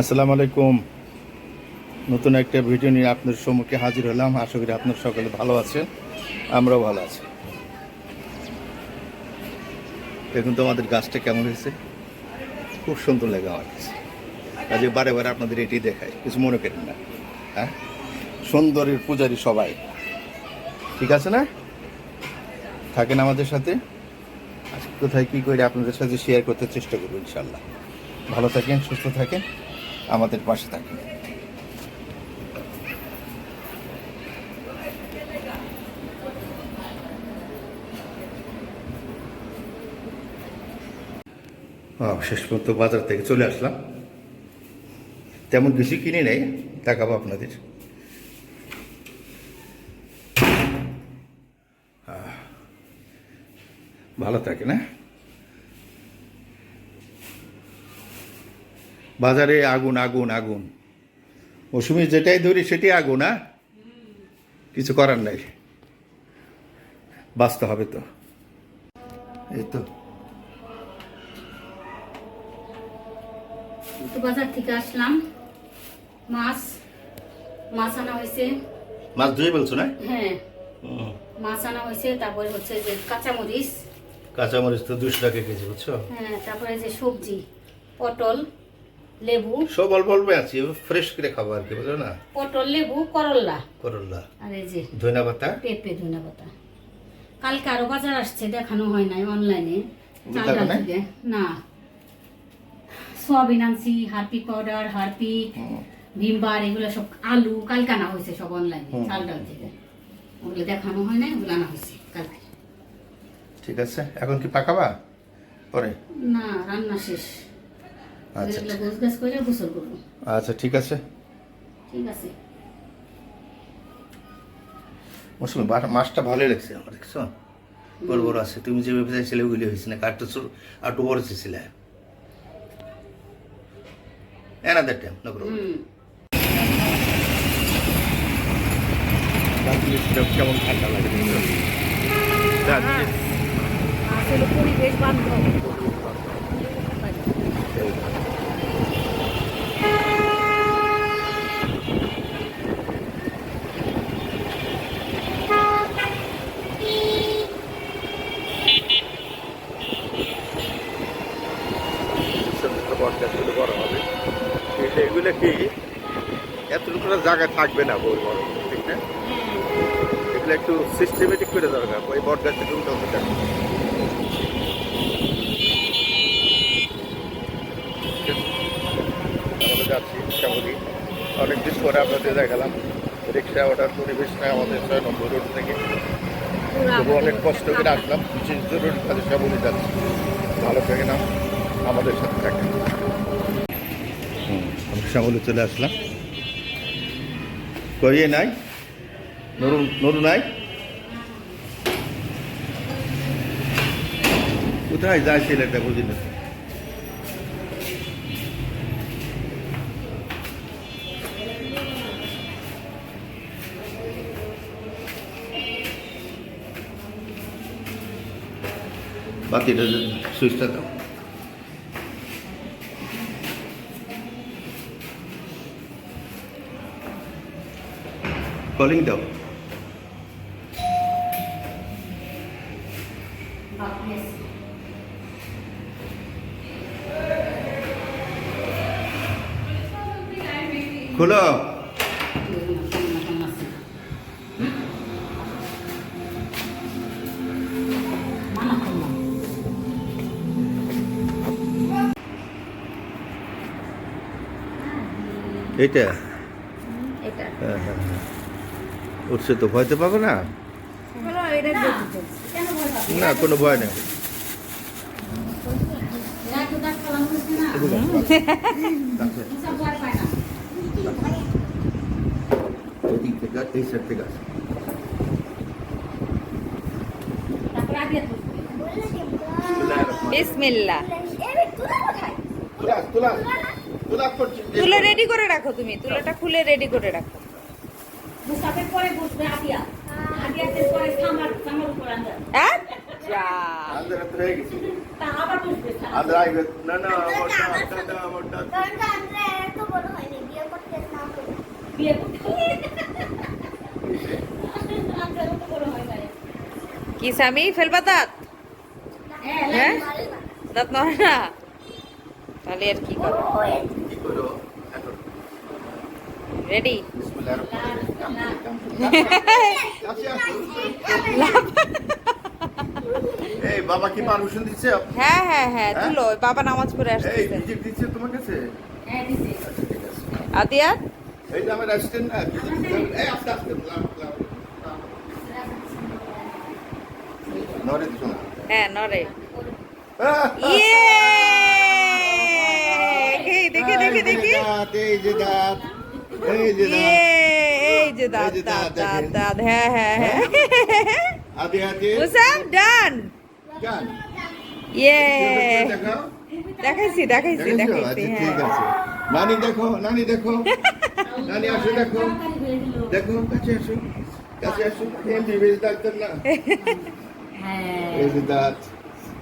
আসসালামু আলাইকুম। নতুন একটা ভিডিও নিয়ে আপনার সম্মুখে হাজির হলাম। আশা করি আপনার সকলে ভালো আছেন, আমরাও ভালো আছি। দেখুন তো আমাদের গাছটা কেমন হয়েছে? খুব সুন্দর লাগে আমার কাছে। কাজে বারে বারে আপনাদের এটি দেখায় কিছু মনে করেন না। হ্যাঁ? সুন্দরের পূজারি সবাই। ঠিক আছে না? থাকেন আমাদের সাথে? কোথায় কী করে আপনাদের সাথে শেয়ার করতে চেষ্টা করব ইনশাল্লাহ ভালো থাকেন, সুস্থ থাকেন। আমাদের পাশে আহ, শেষ পর্যন্ত বাজার থেকে চলে আসলাম। তেমন কিছু কিনে নেই দেখাবো আপনাদের। ভালো থাকে না? বাজারে আগুন আগুন আগুন। মৌসুমি যেটাই ধরি সেটাই আগুন হ্যাঁ? কিছু করার নাই। বাঁচতে হবে তো। এই তো। বাজার থেকে আসলাম। মাছ মাছ আনা হয়েছে। মাছ ধুয়ে বলছো না? হ্যাঁ। মাছ আনা হয়েছে তারপরে হচ্ছে যে কাঁচামরিচ। কাঁচামরিচ তো দুশো টাকা কেজি বুঝছ? হ্যাঁ তারপরে যে সবজি পটল। লেবু। সব অল্প অল্প আছি ফ্রেশ করে খাব আর কি বুঝলো না? পটল লেবু করল্লা করল্লা আর এই যে ধনিয়া পাতা? পেঁপে ধনে পাতা। কালকে আরও বাজার আসছে দেখানো হয় নাই অনলাইনে না। সোয়াবিন আনছি হারপিক পাউডার হারপিক। ভিমবার এগুলো সব আলু কালকে আনা হয়েছে সব অনলাইনে চাল ডাল থেকে। ওগুলো দেখানো হয় নাই ওগুলো আনা হয়েছে কালকে। ঠিক আছে এখন কি পাকাবা? পরে? না রান্না শেষ। আচ্ছা করব। আচ্ছা ঠিক আছে। ঠিক আছে। মৌসুমি মাছটা ভালোই লাগছে আমার দেখছ? বড় বড় আছে। তুমি যেভাবে চাইছিলে ওগুলি হয়েছে না? কাঠটা ছোট আর একটু বড় চেয়েছিলে এনাদের টাইম নো প্রবলেম কেমন ঠান্ডা লাগে পরিবেশ বান্ধব। বড় বড় হবে এগুলো কি এতটুকু জায়গা থাকবে না বড় বড় ঠিক না এগুলো একটু সিস্টেমেটিক করে দরকার ওই বট গাছটা উল্টো হতে থাকে আমরা যাচ্ছি রিক্সাবলি অনেক দিন পরে আপনাদের দেখালাম। রিক্সা ওঠার পরিবেশটা আমাদের ছয় নম্বর রোড থেকে। তবু অনেক কষ্ট করে আসলাম। বিশেষ জরুরি কাজে শ্যামলি যাচ্ছি। ভালো থাকে না আমাদের সাথে থাকেন আমি শ্যামলি চলে আসলাম। করিয়ে নাই? নরু নরু নাই? কোথায় যায় ছেলেটা বুঝি না। বাতিটা সুইচটা দাও কলিং দাও খোলো এটা। হ্যাঁ হ্যাঁ হ্যাঁ। উঠছে তো ভয়তে পাবে না? ভয়? না কোনো ভয় নেই তো ভয় এই দিক থেকে এই সাইড থেকে আসে তুলবে। তুলো রেডি করে রাখো তুমি তুলোটা খুলে রেডি করে রাখো। মুসাফের পরে বসবে পরে সামার সামার উপর আন্দাজ আচ্ছা আন্দার হাতে রয়ে গেছি। তা আবার বসবে আন্দার আইবে না না মোটা না না মোটা কারণ আমরা এত বড় বিয়ে করতে মতো বড় হয় কি স্বামী? ফেলবা দাঁত হ্যাঁ? হ্যাঁ দাঁত নয় না? তাহলে আর কি করো কি করো এখন রেডি। এই বাবা কি পারমিশন দিচ্ছে? হ্যাঁ হ্যাঁ হ্যাঁ হ্যাঁ? তুলো ওই বাবা নামাজ পড়ে এই আসতেছে। ভিজিট দিচ্ছে তোমার কাছে? হ্যাঁ আছে। আদিয়া? এই যে আমার অ্যাসিস্ট্যান্ট এই আস্তে আস্তে নরে দিছো না? হ্যাঁ নরে ইয়ে এই দেখে দেখে এই যে দেখি দাঁত, এই যে দাঁত এই যে ইয়ে দাঁত এই যে দাঁত যে দাঁত দাঁত, দাঁত দেখেন। দাঁত হ্যাঁ হ্যাঁ হ্যাঁ আদে আদে মুসাম ডান গান ইয়ে দেখাও দেখাইছি দেখাইছি দেখেছ? দেখাইছি আচ্ছা ঠিক হ্যাঁ আছে নানি দেখো নানি দেখো নানি আসো দেখো তাড়াতাড়ি হয়ে গেল। দেখো কাছে আসো কাছে আসো এমবিবিএস ডাক্তার না হ্যাঁ এই যে দাঁত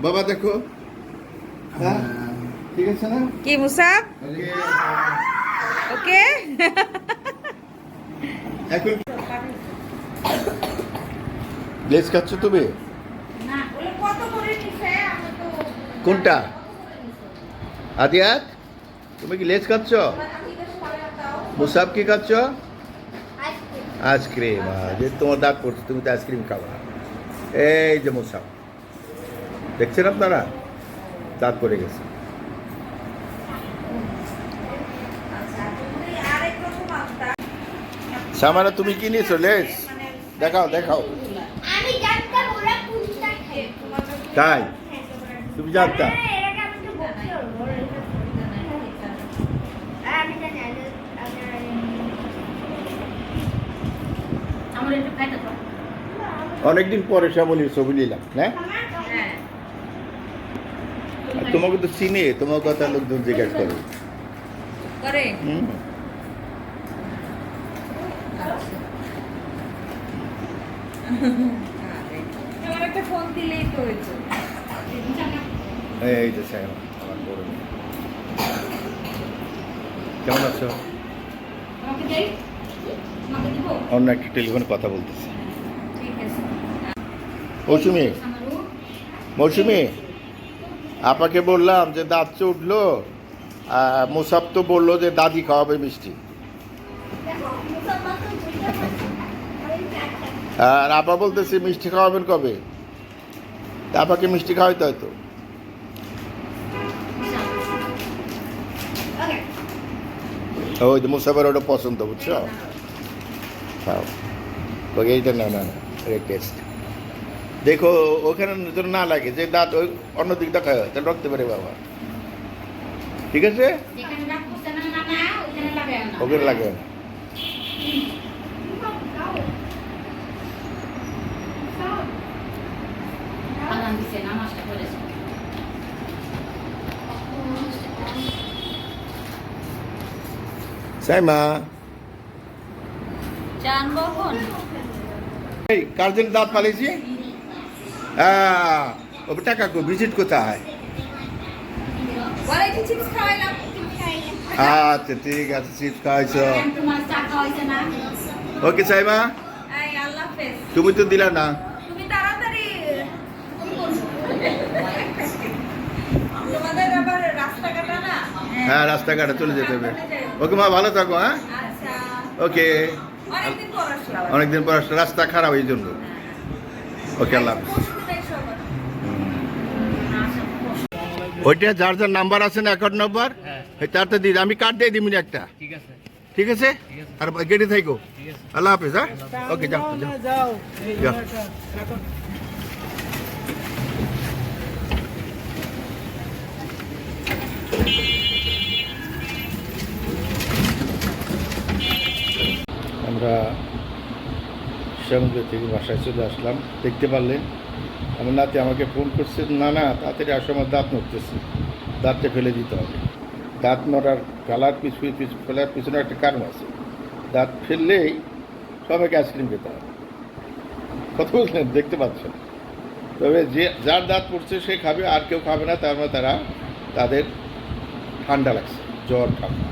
বাবা দেখো হ্যাঁ ঠিক আছে না? কি মুসাব? ওকে ওকে? এখন লেজ খাচ্ছ তুমি? না কত করে নিছে? আমি তো কোনটা? আদিয়াত তুমি কি লেজ খাচ্ছ? মুসাব কি খাচ্ছ? আইসক্রিম। যে তোমার দাঁত পড়ছে তুমি তো আইসক্রিম খাবা। এই যে মুসাব দেখছেন আপনারা? দাঁত পড়ে গেছে। সামারা তুমি কি নিয়েছো? লেজ দেখাও দেখাও। তাই? তুমি জানতা? হ্যাঁ, অনেকদিন পরে শ্যামলির ছবি নিলাম হ্যাঁ। হ্যাঁ তোমাকে তো চিনে তোমার কথা লোকজন জিজ্ঞেস করে। করে। হুম। আমার একটা ফোন দিলেই তো হয়েছে এই যে আমার বড় কেমন আছো? অন্য একটা টেলিফোনে কথা বলতেছি। মৌসুমি মৌসুমি আপাকে বললাম যে দাঁত উঠল মুসাফ তো বলল যে দাদি খাওয়াবে মিষ্টি দেখো মুসলমান তো বুঝতে পারছে আমি চারটা আর আপা বলতেছে মিষ্টি খাওয়াবেন কবে? আপাকে মিষ্টি খাওয়াইতে হয়তো ওই তো মুসাফের ওটা পছন্দ বুঝছ? খাও ওকে এইটা না না না এটা টেস্ট দেখো ওখানে যেন না লাগে যে দাঁত ওই অন্য দিক দেখায় তাহলে রক্তে পারে বাবা। ঠিক আছে? ওখানে লাগে না। দিছে নামাজটা করেছে সাইমা এই কার জন্য দাঁত পালিয়েছি হ্যাঁ ও ভিজিট কোথায় আচ্ছা ঠিক আছে চিপস খাওয়াইছো ওকে সাইমা তুমি তো দিলা না তুমি তাড়াতাড়ি তোমাদের আবার রাস্তাঘাটা না হ্যাঁ রাস্তাঘাটে চলে যেতে হবে। ওকে মা ভালো থাকো হ্যাঁ? আচ্ছা ওকে। অনেকদিন পর রাস্তা খারাপ এই জন্য। ওকে আল্লাহ। ওইটা যার যার নাম্বার আছে না অ্যাকাউন্ট নাম্বার? তার তো দিই আমি কার্ড দিয়ে দিবি একটা। ঠিক আছে। ঠিক আছে? আর গেটে থাকো আল্লাহ হাফেজ হ্যাঁ? ওকে যাও যাও। যাও। যাও। আমরা শ্যামপুর থেকে বাসায় চলে আসলাম। দেখতে পারলেন, আমার নাতি আমাকে ফোন করছে, না না, তাড়াতাড়ি আসো, আমার দাঁত নড়তেছে। দাঁতটা ফেলে দিতে হবে। দাঁত নড়ার গালার পিছু পিছু ফেলার পিছনে একটা কারণ আছে। দাঁত ফেললেই সবাইকে আইসক্রিম খেতে হবে। কথা বলছেন দেখতে পাচ্ছেন। তবে যে, যার দাঁত পড়ছে, সে খাবে, আর কেউ খাবে না, তার মানে তারা তাদের ঠান্ডা লাগছে, জ্বর, ঠান্ডা।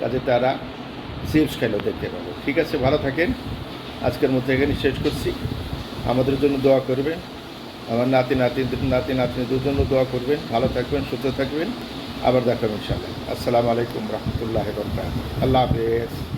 কাজে তারা চিপস খেলেও দেখতে পাবো। ঠিক আছে, ভালো থাকেন। আজকের মধ্যে এখানে শেষ করছি। আমাদের জন্য দোয়া করবেন। আমার নাতি নাতি নাতি, নাতনিদের জন্য দোয়া করবেন। ভালো থাকবেন, সুস্থ থাকবেন। আবার দেখাবেন ইনশাআল্লাহ। আসসালামু আলাইকুম রহমতুল্লাহ আল্লাহ হাফেজ।